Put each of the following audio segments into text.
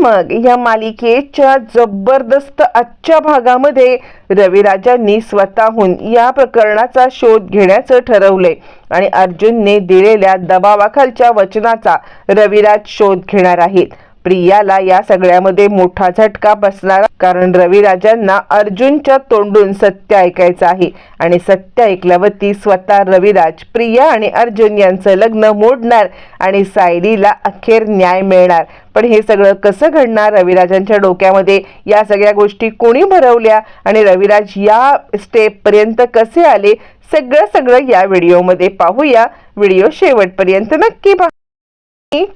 मग या मालिकेच्या जबरदस्त आजच्या भागामध्ये रविराजांनी स्वतःहून या प्रकरणाचा शोध घेण्याचं ठरवलंय. आणि अर्जुनने दिलेल्या दबावाखालच्या वचनाचा रविराज शोध घेणार आहेत. प्रियाला या सगळ्यामध्ये मोठा झटका बसणार कारण रविराजांना अर्जुनच्या तोंडून सत्य ऐकायचं आहे. आणि सत्य ऐकल्यावर ती स्वतः रविराज प्रिया आणि अर्जुन यांचं लग्न मोडणार आणि सायलीला अखेर न्याय मिळणार. पण हे सगळं कसं घडणार? रविराजांच्या डोक्यामध्ये या सगळ्या गोष्टी कोणी भरवल्या? आणि रविराज या स्टेप पर्यंत कसे आले? सगळं सगळं या व्हिडिओमध्ये पाहूया. व्हिडिओ शेवटपर्यंत नक्की पहा.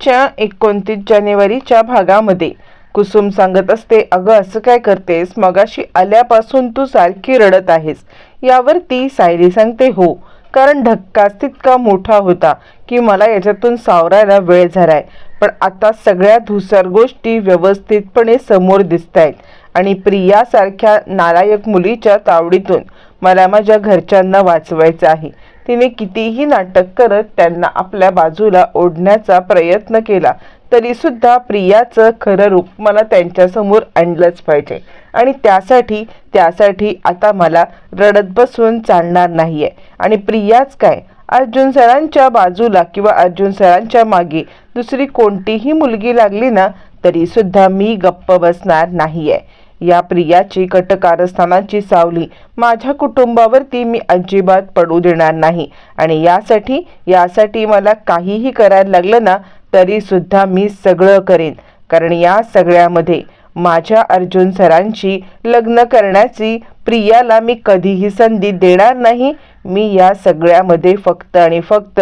च्या एकोणतीस जानेवारीच्या भागामध्ये. कुसुम सांगत असते अगं असं काय करतेस? मगाशी आल्यापासून तू सारखी रडत आहेस. यावर ती सायली सांगते हो कारण धक्काच तितका मोठा होता की मला याच्यातून सावरायला वेळ झालाय. पण आता सगळ्या धुसर गोष्टी व्यवस्थितपणे समोर दिसत आहेत आणि प्रियासारख्या नालायक मुलीच्या तावडीतून मला माझ्या घरच्यांना वाचवायचं आहे. तिने कितीही नाटक करत त्यांना आपल्या बाजूला ओढण्याचा प्रयत्न केला तरी सुद्धा प्रियाचं खरं रूप मला त्यांच्यासमोर आणलंच पाहिजे. आणि त्यासाठी त्यासाठी आता मला रडत बसून चालणार नाहीये. आणि प्रियाच काय? अर्जुन सरांच्या बाजूला किंवा अर्जुन सरांच्या मागे दुसरी कोणतीही मुलगी लागली ना तरी सुद्धा मी गप्प बसणार नाहीये. या प्रियाची कटकारस्थानाची सावली. माझ्या कुटुंबावरती मी अजिबात पडू देणार नाही. आणि यासाठी यासाठी मला काहीही करायला लागलं ना तरी सुद्धा मी सगळं करेन. कारण या सगळ्यामध्ये माझ्या अर्जुन सरांची लग्न करण्याची प्रियाला मी कधीही संधी देणार नाही. मी या सगळ्यामध्ये फक्त आणि फक्त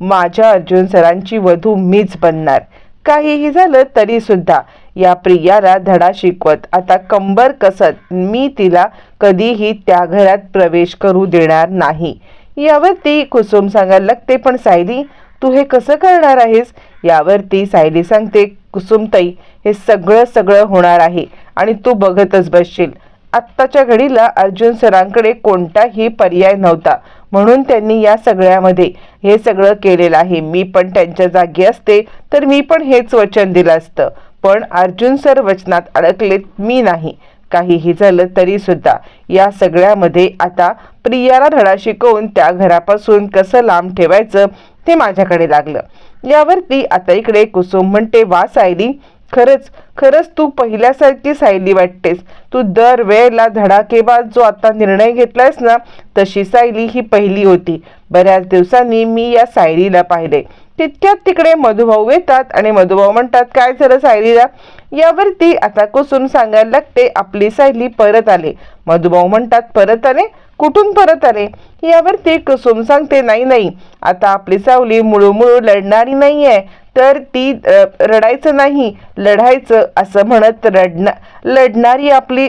माझ्या अर्जुन सरांची वधू मीच बनणार. काहीही झालं तरी सुद्धा या प्रियाला धडा शिकवत. आता कंबर कसत मी तिला कधीही त्या घरात प्रवेश करू देणार नाही. यावरती कुसुम सांगायला लागते पण सायली तू हे कसं करणार आहेस? यावरती सायली सांगते कुसुमताई हे सगळं सगळं होणार आहे आणि तू बघतच बसशील. आत्ताच्या घडीला अर्जुन सरांकडे कोणताही पर्याय नव्हता. म्हणून त्यांनी या सगळ्यामध्ये हे सगळं केलेलं आहे. मी पण त्यांच्या जागी असते तर मी पण हेच वचन दिलं असतं. पण अर्जुन सर वचनात अडकलेत मी नाही. काहीही झालं तरी सुद्धा. या सगळ्यामध्ये आता प्रियाला धडा शिकवून त्या घरापासून कसं लांब ठेवायचं ते माझ्याकडे लागलं. यावरती आता इकडे कुसुम म्हणते वा सायली खरंच खरंच तू पहिल्यासारखी सायली वाटतेस. तू दर वेळेला धडाकेबाज जो आता निर्णय घेतलायस ना तशी सायली ही पहिली होती. बऱ्याच दिवसांनी मी या सायलीला पाहिले. तितक्यात तिकडे मधुभाऊ येतात आणि मधुभाऊ म्हणतात काय झालं सायलीला? यावरती आता कुसून सांगायला लागते आपली सायली परत आले. मधुभाऊ म्हणतात परत आले? कुठून परत आले? यावर ती कसुम सांगते नाही नाही आता आपली सावली मुळू मुळू लढणारी आहे तर ती रडायचं नाही लढायचं असं म्हणत रडना लढणारी आपली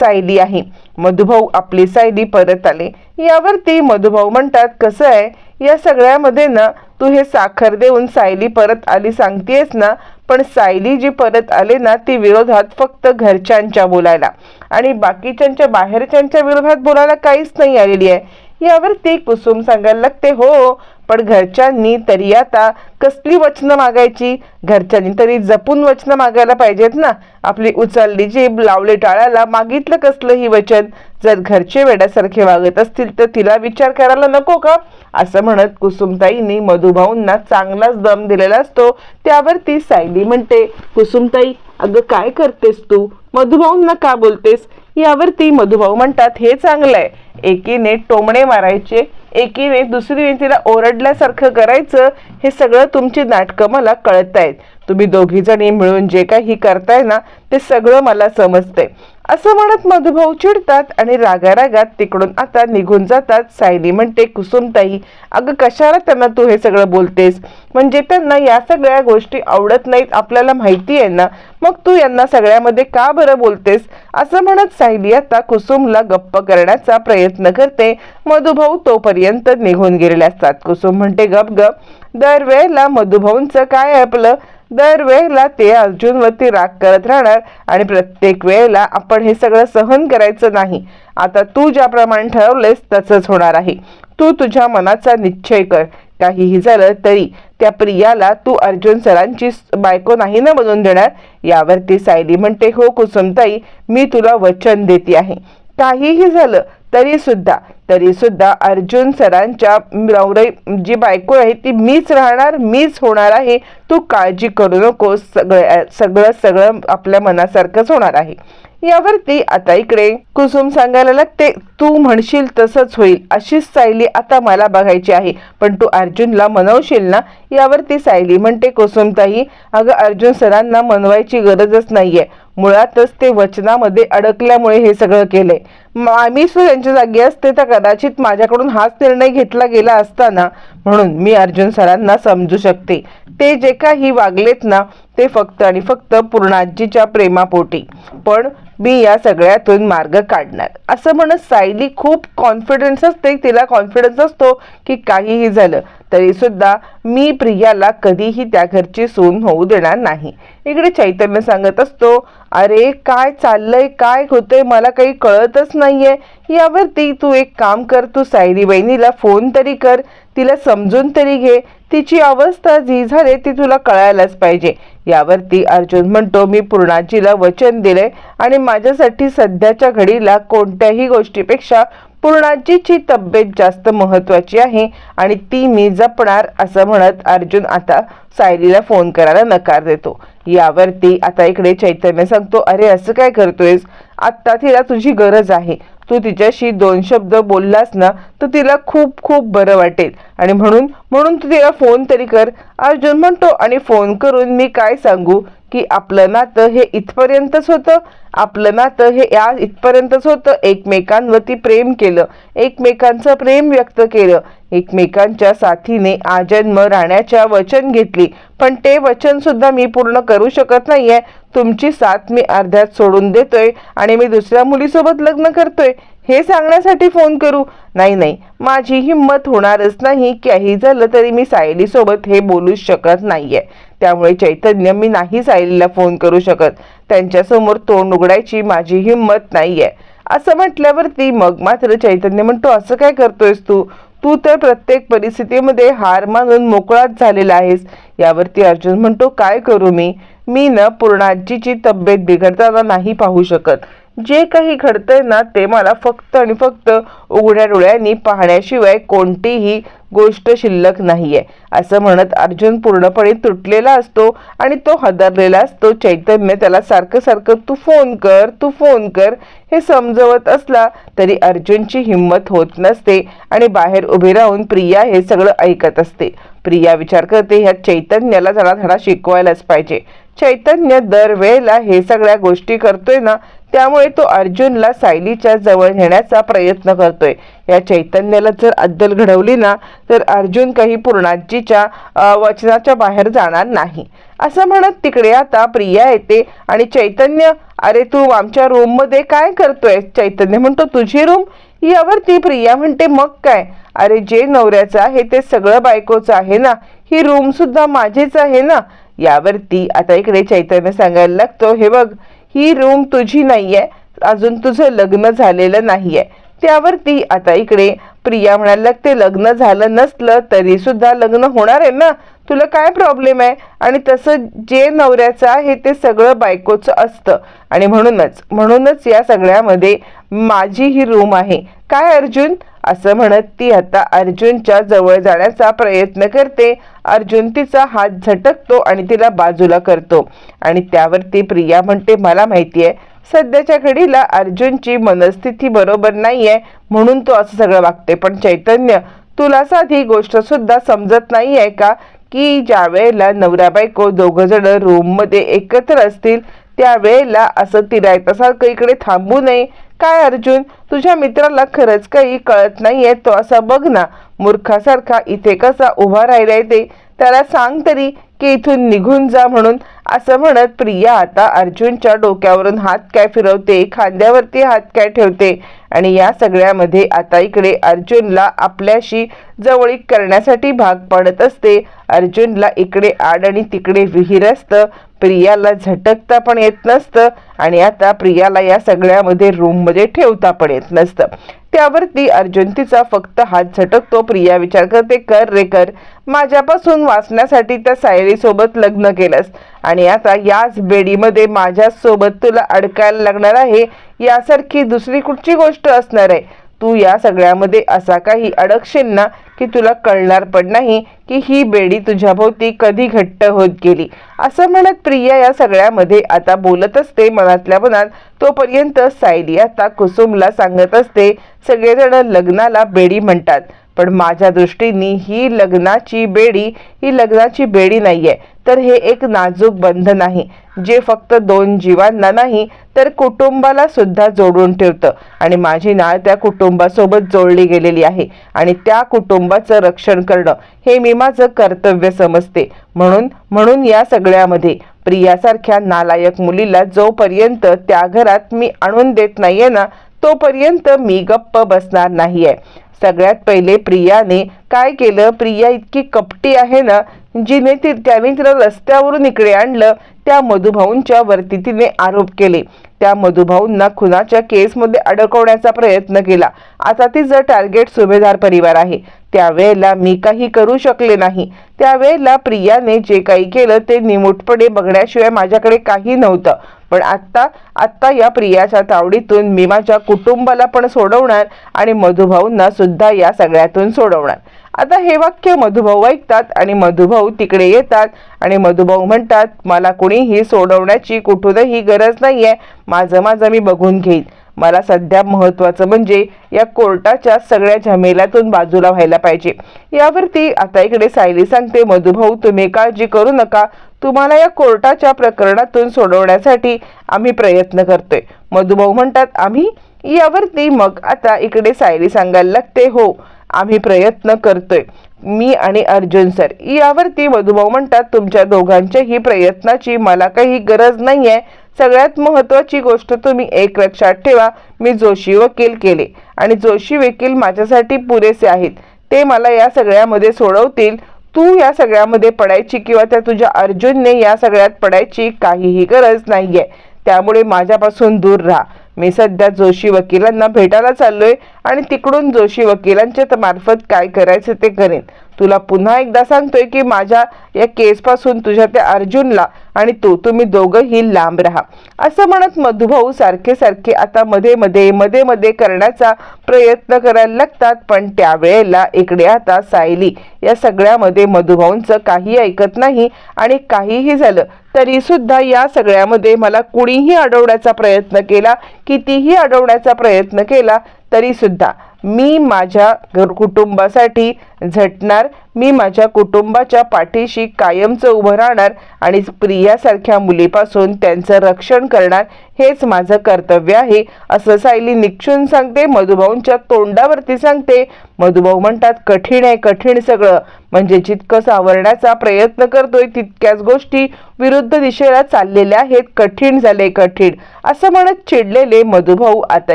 सायली आहे. मधुभाऊ आपली सायली परत आले. यावर ती मधुभाऊ म्हणतात कसं आहे? या सगळ्यामध्ये ना तू हे साखर देऊन सायली परत आली सांगतेस ना पण सायली जी परत आले ना ती विरोधात फक्त घरच्यांच्या बोलायला. आणि बाकीच्यांच्या बाहेरच्यांच्या विरोधात बोलायला काहीच नाही आलेली आहे. यावर ती कुसुम सांगायला लागते हो पण घरच्यांनी तरी आता कसली वचनं मागायची? घरच्यांनी तरी जपून वचनं मागायला पाहिजेत ना. आपली उचलली जीभ लावले टाळायला मागितलं कसलं ही वचन? जर घरचे वेड्यासारखे वागत असतील तर तिला विचार करायला नको का? असं म्हणत कुसुमताईंनी मधुभाऊंना चांगलाच दम दिलेला असतो. त्यावर ती सायली म्हणते कुसुमताई अगं काय करतेस तू? मधुभाऊंना का बोलतेस? यावरती मधुभाऊ म्हणतात हे चांगलं आहे एकीने टोमणे मारायचे. एकीने दुसरी तिला ओरडल्यासारखं करायचं हे सगळं तुमची नाटकं मला कळत आहेत तुम्ही दोघीजणी मिळून जे काही करताय ना ते सगळं मला समजतंय. असं म्हणत मधुभाऊ चिडतात आणि रागारागात तिकडून आता निघून जातात. सायली म्हणते कुसुमताई अगं कशाला त्यांना तू हे सगळं बोलतेस? म्हणजे त्यांना या सगळ्या गोष्टी आवडत नाहीत आपल्याला माहिती आहे ना? मग तू यांना सगळ्यामध्ये का बरं बोलतेस? असं म्हणत सायली आता कुसुमला गप्प करण्याचा प्रयत्न करते. मधुभाऊ तोपर्यंत निघून गेलेले असतात. कुसुम म्हणते गप गप. दरवेळेला मधुभाऊंचं काय आपलं? दरवेळेला ते अर्जुनवरती राग करत राहणार आणि प्रत्येक वेळेला आपण हे सगळं सहन करायचं नाही. आता तू ज्याप्रमाणे ठरवलेस तसंच होणार आहे. तू तुझ्या मनाचा निश्चय कर. काहीही झालं तरी त्या प्रियाला तू अर्जुन सरांची बायको नाही ना बनवून देणार? यावरती सायली म्हणते हो कुसुमताई मी तुला वचन देते आहे. काहीही झालं तरी सुद्धा तरी सुद्धा अर्जुन सरांच्या नवरे जी बायको आहे ती मीच राहणार मीच होणार आहे. तू काळजी करू नको सगळं सगळं सगळं आपल्या मनासारखंच होणार आहे. यावरती आता इकडे कुसुम सांगायला लागते तू म्हणशील तसंच होईल अशीच सायली आता मला बघायची आहे. पण तू अर्जुनला मनवशील ना? यावरती सायली म्हणते कुसुमताई अगं अर्जुन सरांना मनवायची गरजच नाहीये. मुळातच ते वचनामध्ये अडकल्यामुळे हे सगळं केलंय. मा- मी यांच्या त्यांच्या जागी असते तर कदाचित माझ्याकडून हाच निर्णय घेतला गेला असताना म्हणून मी अर्जुन सरांना समजू शकते. ते जे काही वागलेत ना ते फक्त आणि फक्त पूर्णाजीच्या प्रेमापोटी. पण मी या सगळ्यातून मार्ग काढणार. असं म्हणत सायली खूप कॉन्फिडन्स असते तिला कॉन्फिडन्स असतो की काहीही झालं तरी सुद्धा मी प्रियाला कधीही त्या घरची सून होऊ देणार नाही. इकडे चैतन्य सांगत असतो अरे काय चाललंय काय होतंय मला काही कळतच नाहीये. यावरती तू एक काम कर तू सायरी बहिणीला फोन तरी कर तिला समजून तरी घे. तिची अवस्था जी झाली ती तुला कळायलाच पाहिजे. यावरती अर्जुन म्हणतो मी पूर्णाजीला वचन दिले आणि माझ्यासाठी सध्याच्या घडीला कोणत्याही गोष्टीपेक्षा पूर्णाजीची तब्येत जास्त महत्वाची आहे आणि ती मी जपणार असं म्हणत अर्जुन आता सायलीला फोन करायला नकार देतो. यावरती आता इकडे चैतन्य सांगतो अरे असं काय करतोयस? आत्ता तिला तुझी गरज आहे. तू तिच्याशी दोन शब्द बोललास ना तर तिला खूप खूप बरं वाटेल. आणि म्हणून म्हणून तू तिला फोन तरी कर. अर्जुन म्हणतो आणि फोन करून मी काय सांगू? की आपलं नातं हे इथपर्यंतच होतं. आपलं नातं हे या इथपर्यंतच होतं. एकमेकांवरती प्रेम केलं. एकमेकांचं प्रेम व्यक्त केलं. एकमेकांच्या साथीने आजन्म राहण्याच्या वचन घेतली. पण ते वचन सुद्धा मी पूर्ण करू शकत नाहीये. तुमची साथ मी अर्ध्यात सोडून देतोय आणि मी दुसऱ्या मुलीसोबत लग्न करतोय. हे सांगण्यासाठी फोन करू? नाही नाही. माझी हिंमत होणारच नाही काही झालं तरी मी सायलीसोबत हे बोलूच शकत नाहीये. त्यामुळे चैतन्य मी नाही सायलीला फोन करू शकत. त्यांच्यासमोर तोंड उघडायची माझी हिंमत नाहीये. असं म्हटल्यावरती मग मात्र चैतन्य म्हणतो असं काय करतोयस तू? तू तर प्रत्येक परिस्थितीमध्ये हार मानून मोकळाच झालेला आहेस. यावरती अर्जुन म्हणतो काय करू मी? मी ना पूर्णाजीची तब्येत बिघडताना नाही पाहू शकत. जे काही घडतंय ना ते मला फक्त आणि फक्त उघड्या डोळ्यांनी पाहण्याशिवाय कोणतीही गोष्ट शिल्लक नाहीये. असं म्हणत अर्जुन पूर्णपणे तुटलेला असतो आणि तो हदरलेला असतो. चैतन्य त्याला सारखं सारखं तू फोन कर तू फोन कर हे समजवत असला तरी अर्जुनची हिंमत होत नसते आणि बाहेर उभी राहून प्रिया हे सगळं ऐकत असते. प्रिया विचार करते ह्या चैतन्याला जरा धडा शिकवायलाच पाहिजे. चैतन्य दरवेळेला हे सगळ्या गोष्टी करतोय ना त्यामुळे तो अर्जुनला सायलीच्या जवळ नेण्याचा प्रयत्न करतोय. या चैतन्याला जर अद्दल घडवली ना तर अर्जुन काही पूर्णाजीच्या वचनाच्या बाहेर जाणार नाही. असं म्हणत तिकडे आता प्रिया येते आणि चैतन्य अरे तू आमच्या रूममध्ये काय करतोय? चैतन्य म्हणतो तुझी रूम यावरती प्रिया म्हणते मग काय? अरे जे नवऱ्याचं आहे ते सगळं बायकोचं आहे ना. ही रूम सुद्धा माझीच आहे ना. यावरती आता इकडे चैतन्य सांगायला लागतो हे बघ ही रूम तुझी नाहीये. अजून तुझं लग्न झालेलं नाहीये. त्यावरती आता इकडे प्रिया म्हणायला लागते लग्न झालं नसलं तरी सुद्धा लग्न होणार आहे ना? तुला काय प्रॉब्लेम आहे? आणि तसं जे नवऱ्याचं आहे ते सगळं बायकोचं असतं. आणि म्हणूनच म्हणूनच या सगळ्यामध्ये माझी ही रूम आहे. काय अर्जुन? असं म्हणत ती आता अर्जुनच्या जवळ जाण्याचा प्रयत्न करते. अर्जुन तिचा हात झटकतो आणि तिला बाजूला करतो. आणि त्यावरती प्रिया म्हणते मला माहिती आहे सध्याच्या घडीला अर्जुनची मनस्थिती बरोबर नाही आहे म्हणून तो असं सगळं वागते पण चैतन्य तुला साधी गोष्ट सुद्धा समजत नाही आहे का? की ज्या वेळेला नवरा बायको दोघंजणं जण एकत्र असतील त्यावेळेला असं तिरायतासारखं इकडे थांबू नये. काय अर्जुन तुझ्या मित्राला खरंच काही कळत नाहीये? तो असा बघ ना मूर्खासारखा इथे कसा उभा राहिलाय ते. त्याला सांग तरी की इथून निघून जा म्हणून असं म्हणत प्रिया आता अर्जुनच्या डोक्यावरून हात काय फिरवते खांद्यावरती हात काय ठेवते? आणि या सगळ्यामध्ये आता इकडे अर्जुनला आपल्याशी जवळीक करण्यासाठी भाग पाडत असते. अर्जुनला इकडे आड आणि तिकडे विहीर असतं. प्रियाला झटकता पण येत नसतं. आणि आता प्रियाला या सगळ्यामध्ये रूममध्ये ठेवता पण येत नसतं. त्यावरती अर्जुन तिचा फक्त हात झटकतो. प्रिया विचार करते कर रे कर. माझ्यापासून वाचण्यासाठी त्या बेडीसोबत लग्न केलंस. आणि आता याच बेडीमध्ये माझ्यासोबत तुला अडकायला लागणार आहे यासारखी दुसरी कुठची गोष्ट असणार आहे? तू या सगळ्यामध्ये असा काही अडकशील ना की तुला कळणार पण नाही की ही बेडी तुझ्या भोवती कधी घट्ट होत गेली. असं म्हणत प्रिया या सगळ्यामध्ये आता बोलत असते मनातल्या मनात तोपर्यंत सायली आता कुसुमला सांगत असते सगळेजण लग्नाला बेडी म्हणतात. पण माझ्या दृष्टीने ही लग्नाची बेडी ही लग्नाची बेडी नाही आहे तर हे एक नाजूक बंधन आहे. जे फक्त दोन जीवांना नाही तर कुटुंबाला सुद्धा जोडून ठेवतं. आणि माझी नाळ त्या कुटुंबासोबत जोडली गेलेली आहे. आणि त्या कुटुंबाचं रक्षण करणं हे मी माझं कर्तव्य समजते. म्हणून म्हणून या सगळ्यामध्ये प्रियासारख्या नालायक मुलीला जोपर्यंत त्या घरात मी आणून देत नाहीये ना तोपर्यंत मी गप्प बसणार नाहीये. सगळ्यात पहिले प्रियाने काय केलं? प्रिया इतकी कपटी आहे ना जिने ती त्याने तिला रस्त्यावरून इकडे आणलं त्या मधुभाऊंच्या वरती तिने आरोप केले. त्या मधुभाऊंना खुनाच्या केसमध्ये अडकवण्याचा प्रयत्न केला. आता तिचं टार्गेट सुभेदार परिवार आहे. त्यावेळेला मी काही करू शकले नाही. त्यावेळेला प्रियाने जे काही केलं ते निमूटपणे बघण्याशिवाय माझ्याकडे काही नव्हतं. पण आत्ता आत्ता या प्रियाच्या तावडीतून मी माझ्या कुटुंबाला पण सोडवणार आणि मधुभाऊंना सुद्धा या सगळ्यातून सोडवणार. आता हे वाक्य मधुभाऊ ऐकतात आणि मधुभाऊ तिकडे येतात आणि मधुभाऊ म्हणतात मला कुणीही सोडवण्याची कुठूनही गरज नाही आहे माझं माझं मी बघून घेईन. मला सध्या महत्त्वाचं म्हणजे या कोर्टाच्या सगळ्या झमेल्यातून बाजूला व्हायला पाहिजे. यावरती आता इकडे सायली सांगते मधुभाऊ तुम्ही काळजी करू नका. तुम्हाला या कोर्टाच्या प्रकरणातून सोडवण्यासाठी आम्ही प्रयत्न करतोय. मधुभाऊ म्हणतात आम्ही यावरती मग आता इकडे सायली सांगायला लागते. हो आम्ही प्रयत्न करतोय. मी आणि अर्जुन सर. यावरती मधुभाऊ म्हणतात तुमच्या दोघांच्याही प्रयत्नाची मला काही गरज नाही आहे सगळ्यात महत्त्वाची गोष्ट तुम्ही एक लक्षात ठेवा मी जोशी वकील केले. आणि जोशी वकील माझ्यासाठी पुरेसे आहेत. ते मला या सगळ्यामध्ये सोडवतील. तू या सगळ्यामध्ये पडायची किंवा त्या तुझ्या अर्जुनने या सगळ्यात पडायची काहीही गरज नाहीये. त्यामुळे माझ्यापासून दूर राहा. मी सध्या जोशी वकिलांना भेटायला चाललोय आणि तिकडून जोशी वकिलांच्या मार्फत काय करायचं ते करेन. तुला पुन्हा एकदा सांगतोय की माझ्या या केसपासून तुझ्या त्या अर्जुनला आणि तू तुम्ही दोघंही लांब राहा. असं म्हणत मधुभाऊ सारखे सारखे आता मध्ये मध्ये मध्ये मध्ये करण्याचा प्रयत्न करायला लागतात पण त्यावेळेला इकडे आता सायली या सगळ्यामध्ये मधुभाऊंचं काही ऐकत नाही आणि काहीही झालं तरी सुद्धा या सगळ्यामध्ये मला कुणीही अडवण्याचा प्रयत्न केला कितीही अडवण्याचा प्रयत्न केला तरीसुद्धा मी माझ्या घर कुटुंबासाठी झटणार मी माझ्या कुटुंबाच्या पाठीशी कायमचं उभं राहणार आणि प्रियासारख्या मुलीपासून त्यांचं रक्षण करणार हेच माझं कर्तव्य आहे. असं सायली निक्षून सांगते मधुभाऊंच्या तोंडावरती सांगते. मधुभाऊ म्हणतात कठीण आहे कठीण सगळं. म्हणजे जितकं सावरण्याचा प्रयत्न करतोय तितक्याच गोष्टी विरुद्ध दिशेला चाललेल्या आहेत. कठीण झाले कठीण. असं म्हणत चिडलेले मधुभाऊ आता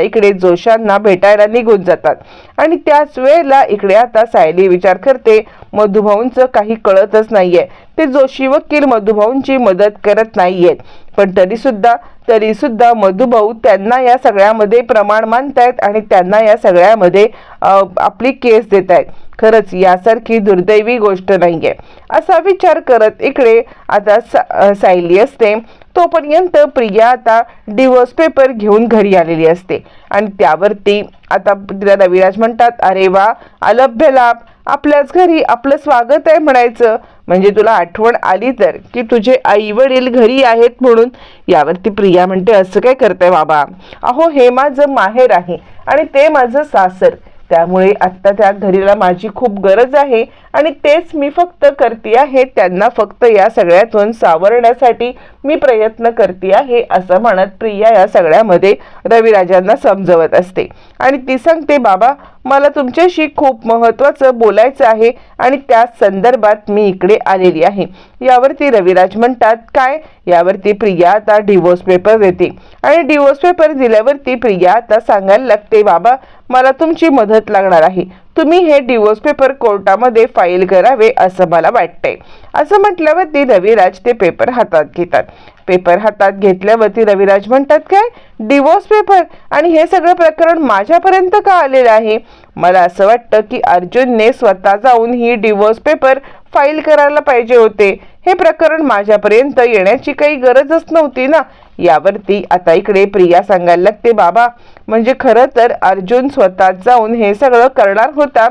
इकडे जोशांना भेटायला निघून जातात. आणि त्याच वेळेला इकडे आता सायली विचार करते मधुभाऊंचं काही कळतच नाहीये. ते जोशी वकील मधुभाऊंची मदत करत नाहीयेत. पण तरी सुद्धा तरी सुद्धा मधुभाऊ त्यांना या सगळ्यामध्ये प्रमाण मानतायत आणि त्यांना या सगळ्यामध्ये आपली केस देत आहेत खरंच यासारखी दुर्दैवी गोष्ट नाही आहे असा विचार करत इकडे आता सा सायली असते. तोपर्यंत प्रिया आता डिवोर्स पेपर घेऊन घरी आलेली असते. आणि त्यावरती आता तिला रविराज म्हणतात अरे वा अलभ्य लाभ आपल्याच घरी आपलं स्वागत आहे म्हणायचं. म्हणजे तुला आठवण आली तर की तुझे आई वडील घरी आहेत म्हणून? यावरती प्रिया म्हणते असं काय करताय बाबा? अहो हे माझं माहेर आहे आणि ते माझं सासर. त्यामुळे आत्ता त्या घरीला माझी खूप गरज आहे आणि तेच मी फक्त करते आहे त्यांना फक्त या सगळ्यातून सावरण्यासाठी मी प्रयत्न करते आहे असं म्हणत प्रिया या सगळ्यामध्ये रविराजांना समजवत असते. आणि ती सांगते बाबा मला तुमच्याशी खूप महत्त्वाचं बोलायचं आहे आणि त्या संदर्भात मी इकडे आलेली आहे. यावरती रविराज म्हणतात काय? यावरती प्रिया आता डिवोर्स पेपर देते. आणि डिवोर्स पेपर दिल्यावरती प्रिया आता सांगायला लागते बाबा मला तुमची मदत लागणार आहे. तुम्ही हे डिवोर्स पेपर कोर्टामध्ये फाईल करावे असं मला वाटतंय. असं म्हटल्यावरती रविराज ते पेपर हातात घेतात. पेपर हातात घेतल्यावरती रविराज म्हणतात काय? डिवोर्स पेपर आणि हे सगळं प्रकरण माझ्यापर्यंत का आलेलं आहे? मला असं वाटतं की अर्जुनने स्वतः जाऊन ही डिवोर्स पेपर फाईल करायला पाहिजे होते. हे प्रकरण माझ्यापर्यंत येण्याची काही गरजच नव्हती ना. यावरती आता इकडे प्रिया सांगायला लागते बाबा म्हणजे खरं तर अर्जुन स्वतः जाऊन हे सगळं करणार होता.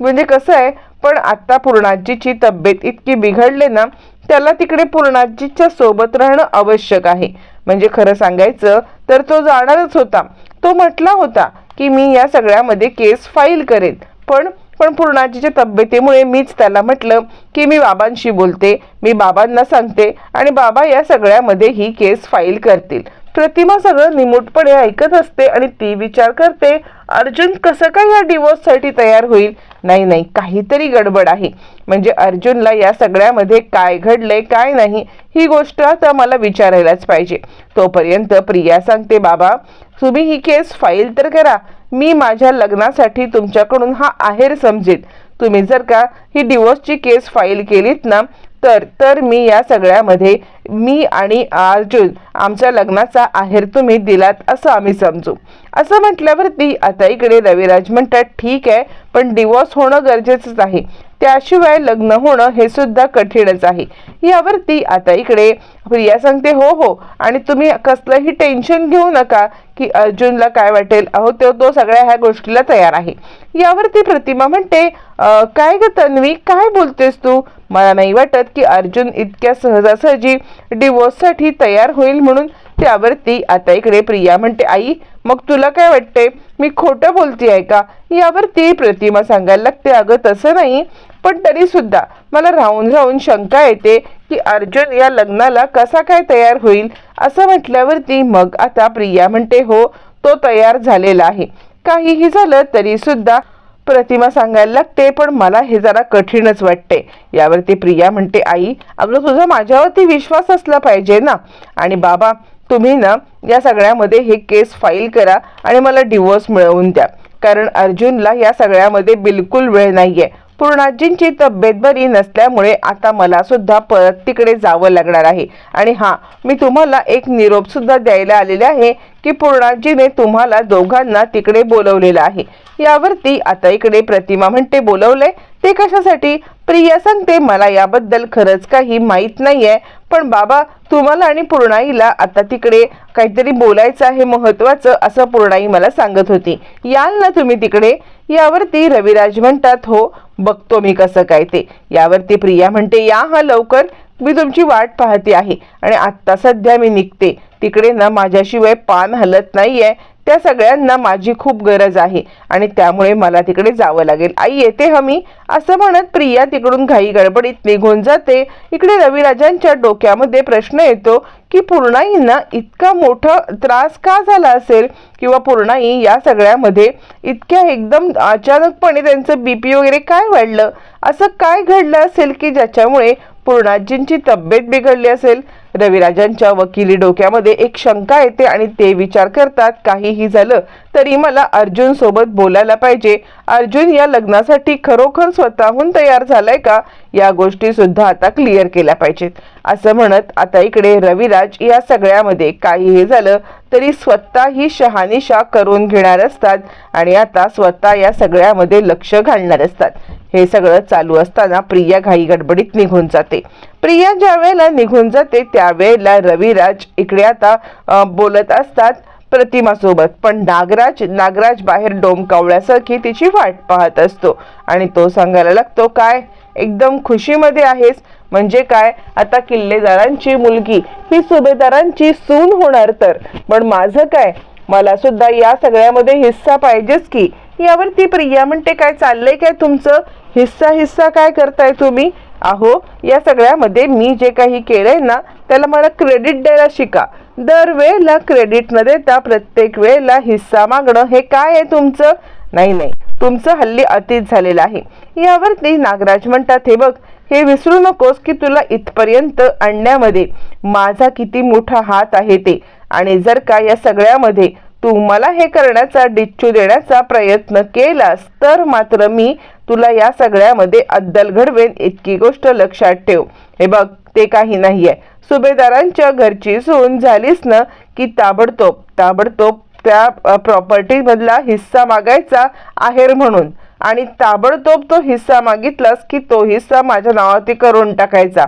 म्हणजे कसं आहे पण आता पूर्णाजीची तब्येत इतकी बिघडले ना त्याला तिकडे पूर्णाजीच्या सोबत राहणं आवश्यक आहे. म्हणजे खरं सांगायचं तर तो जाणारच होता. तो म्हटला होता की मी या सगळ्यामध्ये केस फाईल करेन. पण पण पूर्णाजीच्या तब्येतीमुळे मीच त्याला म्हटलं की मी बाबांशी बोलते मी बाबांना सांगते आणि बाबा या सगळ्यामध्ये ही केस फाईल करतील. प्रतिमा सगळं निमूटपणे ऐकत असते आणि ती विचार करते अर्जुन कसं काय या डिवोर्ससाठी तयार होईल? नाही नाही काहीतरी गडबड आहे. म्हणजे अर्जुनला या सगळ्यामध्ये काय घडलंय काय नाही ही गोष्ट आता मला विचारायलाच पाहिजे. तोपर्यंत प्रिया सांगते बाबा तुम्ही ही केस फाईल तर करा मी माझ्या लग्नासाठी तुमच्याकडून हा आहेर समजेल तुम्ही जर का ही डिवोर्सची केस फाईल केलीत ना तर तर मी या सगळ्यामध्ये मी आणि अर्जुन आमच्या लग्नाचा आहेर तुम्ही दिलात असं आम्ही समजू. असं म्हटल्यावरती आता इकडे रविराज म्हणतात ठीक आहे पण डिवॉर्स होणं गरजेचंच आहे. त्याशिवाय लग्न होणं हे सुद्धा कठीणच आहे. यावरती आता इकडे प्रिया सांगते हो हो आणि तुम्ही कसलंही टेन्शन घेऊ नका की अर्जुनला काय वाटेल? अहो तो तो सगळ्या ह्या गोष्टीला तयार आहे. यावरती प्रतिमा म्हणते काय ग तन्वी काय बोलतेस तू? मला नाही वाटत की अर्जुन इतक्या सहजासहजी डिवोर्ससाठी तयार होईल म्हणून त्यावरती आता इकडे प्रिया म्हणते आई मग तुला काय वाटते मी खोटं बोलते आहे का? यावरती प्रतिमा सांगायला लागते. अगं तसं नाही पण तरी सुद्धा मला राहून राहून शंका येते की अर्जुन या लग्नाला कसा काय तयार होईल? असं म्हटल्यावरती मग आता प्रिया म्हणते हो तो तयार झालेला आहे. काहीही झालं तरी सुद्धा प्रतिमा सांगायला लागते पण मला हे जरा कठीणच वाटते. यावरती प्रिया म्हणते आई अगं तुझा माझ्यावरती विश्वास असला पाहिजे ना. आणि बाबा तुम्ही ना या सगळ्यामध्ये हे केस फाईल करा आणि मला डिवोर्स मिळवून द्या. कारण अर्जुनला या सगळ्यामध्ये बिलकुल वेळ नाहीये. पूर्णाजींची तब्येत बरी नसल्यामुळे आता मला सुद्धा परत तिकडे जावं लागणार आहे. आणि हां मी तुम्हाला एक निरोप सुद्धा द्यायला आलेले आहे की पूर्णाजीने तुम्हाला दोघांना तिकडे बोलवलेलं आहे. यावरती आता इकडे प्रतिमा म्हणते बोलवलंय ते कशासाठी? प्रिया सांगते मला याबद्दल खरंच काही माहीत नाहीये पण बाबा तुम्हाला आणि पूर्णाईला आता तिकडे काहीतरी बोलायचं आहे महत्वाचं असं पूर्णाई मला सांगत होती. याल ना तुम्ही तिकडे? यावरती रविराज म्हणतात हो बघतो मी कसं काय ते. यावरती प्रिया म्हणते या हा लवकर मी तुमची वाट पाहते आहे. आणि आत्ता सध्या मी निघते. तिकडे ना माझ्याशिवाय पान हलत नाही आहे त्या सगळ्यांना माझी खूप गरज आहे. आणि त्यामुळे मला तिकडे जावं लागेल. आई येते हमी असं म्हणत प्रिया तिकडून घाई गडबडीत निघून जाते. इकडे रविराजांच्या डोक्यामध्ये प्रश्न येतो की पूर्णाईंना इतका मोठा त्रास का झाला असेल? किंवा पूर्णाई या सगळ्यामध्ये इतक्या एकदम अचानकपणे त्यांचं बी पी वगैरे काय वाढलं? असं काय घडलं असेल की ज्याच्यामुळे पूर्णाजींची तब्येत बिघडली असेल रविराजांच्या वकिली डोक्यामध्ये एक शंका येते आणि ते विचार करतात काहीही झालं तरी मला अर्जुन सोबत बोलायला पाहिजे. अर्जुन या लग्नासाठी खरोखर स्वतःहून तयार झालाय का? या गोष्टी सुद्धा आता क्लिअर केल्या पाहिजेत. असं म्हणत आता इकडे रविराज या सगळ्यामध्ये काहीही झालं तरी स्वतः ही शहानिशा करून घेणार असतात आणि आता स्वतः या सगळ्यामध्ये लक्ष घालणार असतात. हे सगळं चालू असताना प्रिया घाई गडबडीत निघून जाते. प्रिया ज्या वेळेला निघून जाते त्यावेळेला रविराज इकडे आता बोलत असतात. प्रतिमासोबत. पण नागराज नागराज बाहेर डोमकावल्यासारखी तिची वाट पाहत असतो. आणि तो सांगायला लागतो काय? एकदम खुशीमध्ये आहेस? म्हणजे काय? आता किल्लेदारांची मुलगी ही सुभेदारांची सून होणार तर. पण माझं काय? मला सुद्धा या सगळ्यामध्ये हिस्सा पाहिजेच की. यावरती प्रिया म्हणते काय चाललंय काय तुमचं? हिस्सा हिस्सा काय करताय तुम्ही? अहो या सगळ्यामध्ये मी जे काही केलंय ना त्याला मला क्रेडिट द्यायला शिका. दरवेळेला क्रेडिट न देता प्रत्येक वेळेला हिस्सा मागणं हे काय आहे तुमचं? नाही नाही. तुमचं हल्ली अतीत झालेलं आहे. यावरती नागराज म्हणतात हे बघ हे विसरू नकोस की तुला इथपर्यंत आणण्यामध्ये माझा किती मोठा हात आहे ते. आणि जर का या सगळ्यामध्ये तू मला हे करण्याचा डिच्चू देण्याचा प्रयत्न केलास तर मात्र मी तुला या सगळ्यामध्ये अद्दल घडवेन इतकी गोष्ट लक्षात ठेव. हे बघ ते काही नाही आहे सुभेदारांच्या घरची सून झालीस ना की ताबडतोब ताबडतोब त्या प्रॉपर्टीमधला हिस्सा मागायचा आहेर म्हणून. आणि ताबडतोब तो हिस्सा मागितलास की तो हिस्सा माझ्या नावावरती करून टाकायचा.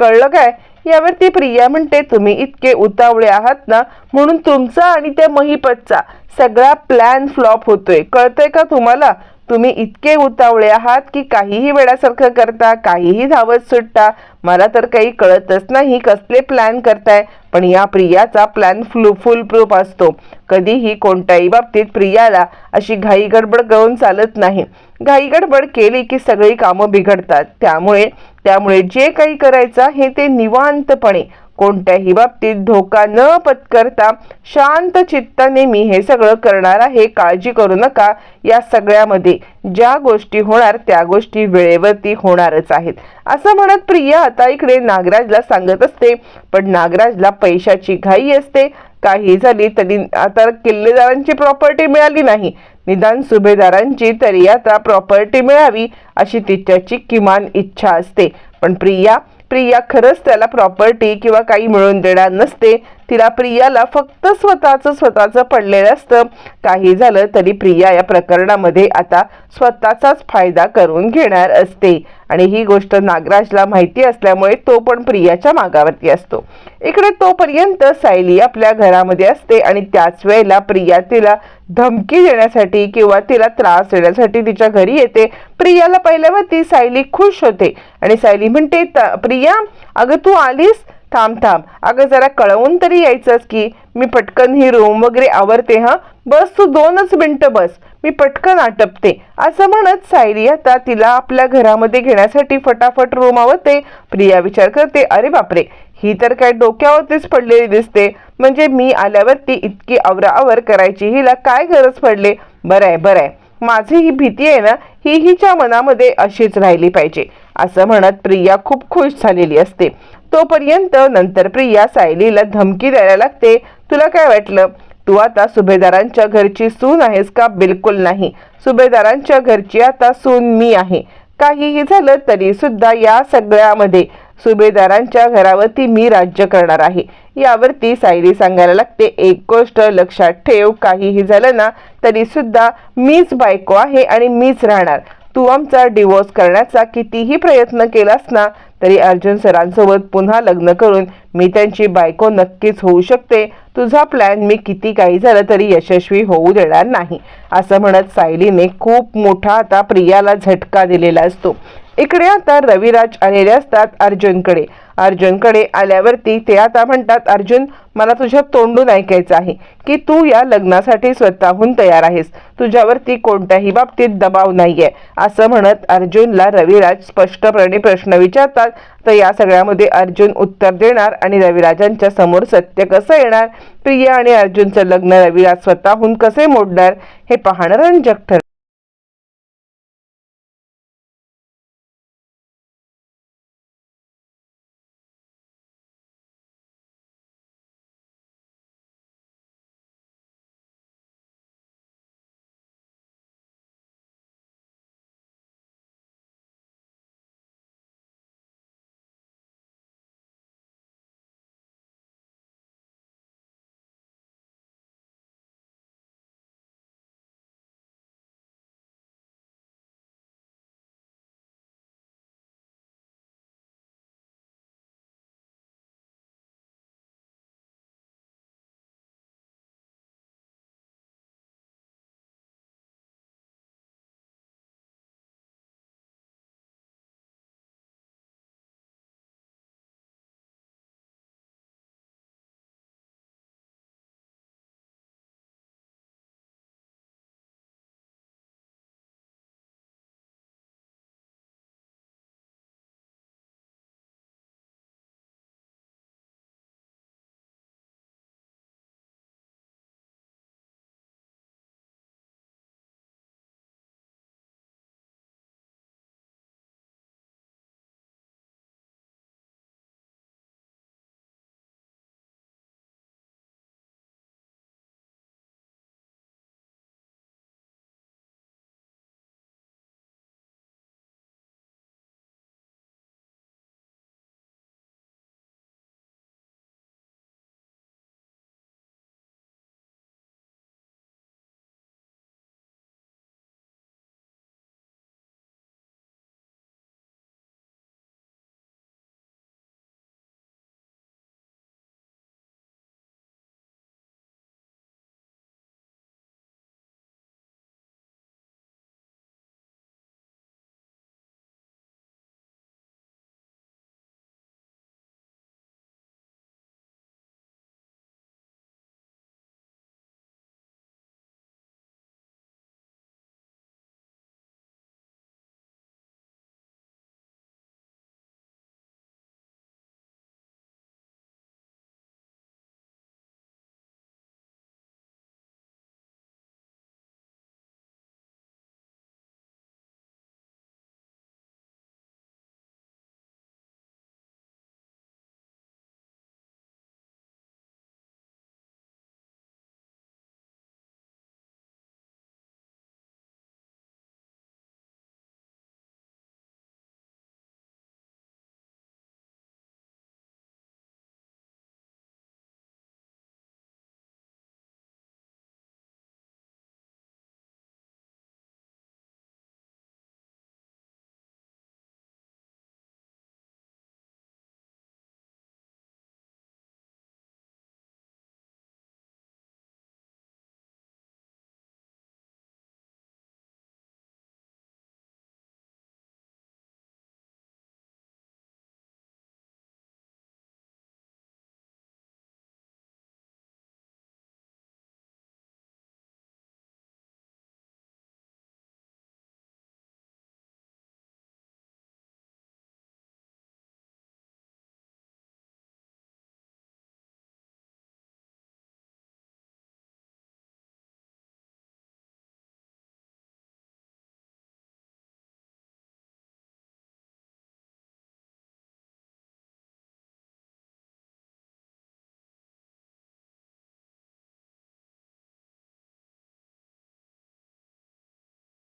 कळलं काय? यावरती प्रिया म्हणते तुम्ही इतके उतावळे आहात ना म्हणून तुमचा आणि त्या महिपतचा सगळा प्लॅन फ्लॉप होतोय. कळतंय का तुम्हाला? तुम्ही इतके उतावळे आहात की काहीही वेळासारखं करता काहीही धावत सुटता. मला तर काही कळतच नाही कसले प्लॅन करताय पण या प्रियाचा प्लॅन फ्लू फुल प्रूफ असतो. कधीही कोणत्याही बाबतीत प्रियाला अशी घाई गडबड करून चालत नाही. घाई गडबड केली की सगळी कामं बिघडतात. त्यामुळे त्यामुळे जे काही करायचं हे ते निवांतपणे कोणत्याही बाबतीत धोका न पत्करता शांत चित्ताने मी हे सगळं करणार आहे. काळजी करू नका. या सगळ्यामध्ये ज्या गोष्टी होणार त्या गोष्टी वेळेवरती होणारच आहेत. असं म्हणत प्रिया आता इकडे नागराजला सांगत असते. पण नागराजला पैशाची घाई असते. काही झाली तरी आता किल्लेदारांची प्रॉपर्टी मिळाली नाही. निदान सुभेदारांची तरी आता प्रॉपर्टी मिळावी अशी तिच्याची किमान इच्छा असते. पण प्रिया प्रिया खरंच त्याला प्रॉपर्टी किंवा काही मिळवून देणार नसते. तिला प्रियाला फक्त स्वतःचं स्वतःचं पडलेलं असतं. काही झालं तरी प्रिया या प्रकरणामध्ये आता स्वतःचाच फायदा करून घेणार असते. आणि ही गोष्ट नागराजला माहिती असल्यामुळे तो पण प्रियाच्या मागावरती असतो. इकडे तोपर्यंत सायली आपल्या घरामध्ये असते आणि त्याच वेळेला प्रिया तिला धमकी देण्यासाठी किंवा तिला त्रास देण्यासाठी तिच्या घरी येते. प्रियाला पहिल्यावरती सायली खुश होते आणि सायली म्हणते प्रिया अगं तू आलीस? थांब थांब. अगं जरा कळवून तरी यायचंच की मी पटकन ही रूम वगैरे आवरते हा? बस तू दोनच मिनटं बस. मी पटकन आटपते. असं म्हणत सायरी आता तिला आपल्या घरामध्ये घेण्यासाठी फटाफट रूम आवरते. प्रिया विचार करते अरे बापरे ही तर काय डोक्यावरतीच पडलेली दिसते. म्हणजे मी आल्यावरती इतकी आवराआवर करायची हिला काय गरज पडले? बरं आहे बरं आहे माझी ही भीती आहे ना ही हिच्या मनामध्ये अशीच राहिली पाहिजे. असं म्हणत प्रिया खूप खुश झालेली असते. तोपर्यंत नंतर प्रिया सायलीला धमकी द्यायला लागते. तुला काय वाटलं? तू आता सुभेदारांच्या घरची सून आहेस का? बिलकुल नाही. सुभेदारांच्या घरची आता सून मी आहे. काहीही झालं तरी सुद्धा या सगळ्यामध्ये सुभेदारांच्या घरावरती मी राज्य करणार आहे. यावरती सायली सांगायला लागते एक गोष्ट लक्षात ठेव काहीही झालं ना तरी सुद्धा मीच बायको आहे आणि मीच राहणार. तू आमचा डिवोर्स करण्याचा कितीही प्रयत्न केलास ना तरी अर्जुन सरांसोबत पुन्हा लग्न करून मी त्यांची बायको नक्कीच होऊ शकते. तुझा प्लॅन मी किती काही झालं तरी यशस्वी होऊ देणार नाही असं म्हणत सायलीने खूप मोठा आता प्रियाला झटका दिलेला असतो. इकडे आता रविराज आलेले असतात अर्जुनकडे. अर्जुनकडे आल्यावरती ते आता म्हणतात अर्जुन मला तुझ्या तोंडून ऐकायचं आहे की तू या लग्नासाठी स्वतःहून तयार आहेस. तुझ्यावरती कोणत्याही बाबतीत दबाव नाहीये. असं म्हणत अर्जुनला रविराज स्पष्टपणे प्रश्न विचारतात. तर या सगळ्यामध्ये अर्जुन उत्तर देणार आणि रविराजांच्या समोर सत्य कसं येणार? प्रिया आणि अर्जुनचं लग्न रविराज स्वतःहून कसे मोडणार? हे पाहणं रंजक ठरणार